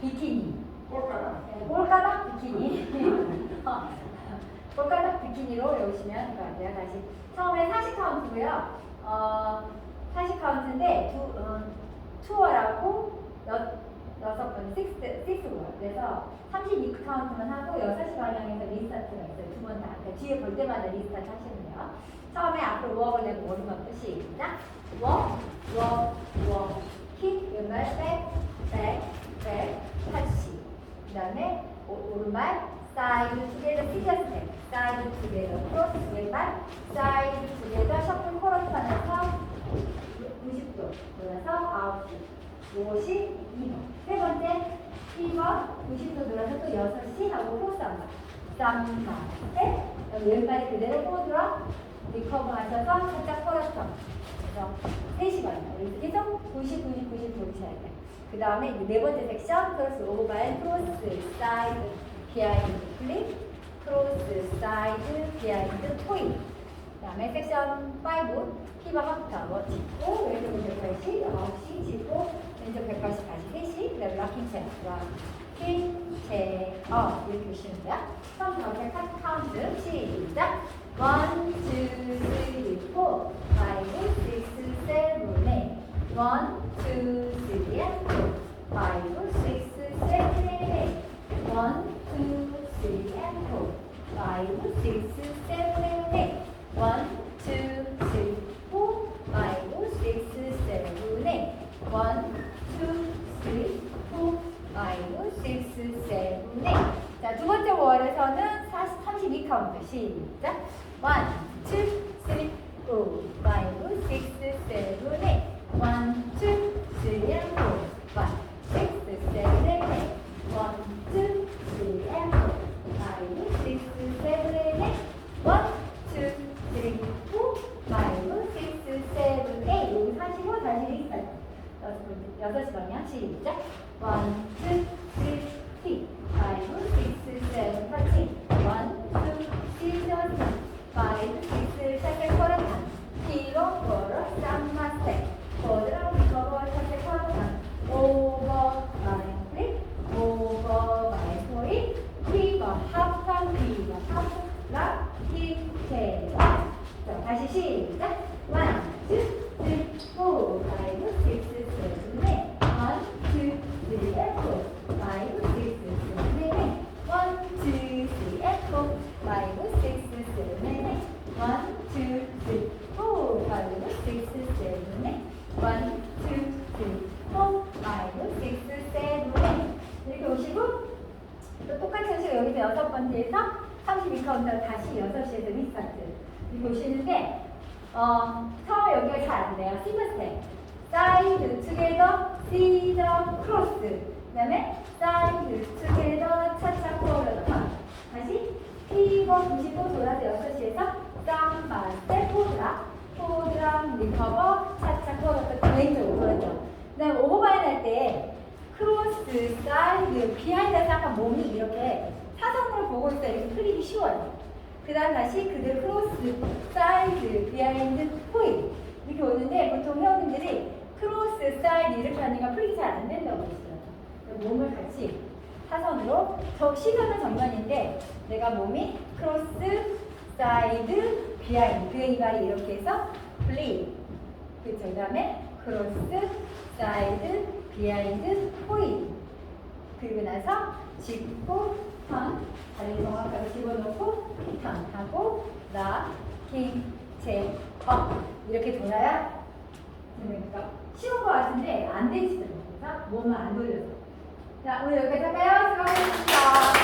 비키니. 네, 꼴가닥 비키니. 어, 꼴가닥 비키니로 외우시면 될 것 같아요. 다시. 처음에 40 카운트고요. 어, 40 카운트인데 두, 어, 투어라고 여, 여섯 번, 식스, 식스월. 그래서 32 카운트만 하고 6시 방향에서 리스타트가 있어요. 두 번 다. 그러니까 뒤에 볼 때마다 리스타트 하시면 돼요. 처음에 앞으로 워크를 내고 오른발 끝이 시작. 워크, 워크, 워크. 킥, 왼발 백, 백, 백, 터치. 그 다음에 오른발 사이드 투게더 피겨 스텝. 사이드 투게더 크로스 왼발 사이드 투게더 셔플 코러스 하면서 90도 돌아서 9시 52번. 세 번째 1번 90도 돌아서 또 6시 하고 크로스 한번 쌍마 셋 여기 왼발이 그대로 포드로 리커버 하셔서 살짝 코러스 그래서 3시간이요. 여기서 계속 90, 90, 90 돼요 그 다음에 네 번째 섹션 크로스 오버발 크로스 사이드 비하인드 플립 크로스 사이드 비하인드 토이. 그 다음에 섹션 5 피바 합부터. 짚고 왼쪽 180, 9시 짚고 왼쪽 180 다시 3시. 그 다음에 락킹 체어. 락킹 체어. 이렇게 돼요. 처음 저렇게 카트 카운트 시작. 1, 2, 3, 4, 5, 6, 7, 8 1, 2, 두 번째 월에서는 40, 32 카운트. 시작. 1, 2, 3, 4 5, 6, 7, 8 1, 2, 3, and 4 5, 6, 7, 8 1, 2, 3, and 4 5, 6, 7, 8 1, 2, 3, 4 5, 6, 7, 8 여기 하시고 다시 리스타트 여섯 시 방향 시작. 1, 2, 피버 합판 락킹 테러 자 다시 시작 2카운트에서 32카운트 다시 6시에서 그 리스타트. 보시는데 어, 서 여기가 잘 안 돼요. 시그스텝 사이드 투게더 시더 크로스 그 다음에 사이드 투게더 차차 포워드 다시 피버 95 돌아서 6시에서 쌈바 스텝 포드라 포드라 리커버 차차 포워드 왼쪽 오른쪽 그다음 오버바인 할 때 크로스 사이드 비하인드 해서 몸이 이렇게 사선으로 보고 있어야 이렇게 풀리기 쉬워요. 그 다음 다시 그대로 크로스, 사이드, 비하인드, 포인. 이렇게 오는데 보통 회원님들이 크로스, 사이드 이렇게 하니까 풀리기 잘안 된다고 그러시더라고요. 몸을 같이 사선으로 저 시선은 정면인데 내가 몸이 크로스, 사이드, 비하인드 그 이발이 이렇게 해서 플리. 그 다음에 크로스, 사이드, 비하인드, 포인 그리고 나서 짚고 턴 다리 정확하게 집어넣고 턴하고 나, 킹, 제, 업 이렇게 돌아야 됩니까? 쉬운 거 같은데 안 되시더라고요 몸을 안 돌려서 자 오늘 여기까지 할까요? 수고하셨습니다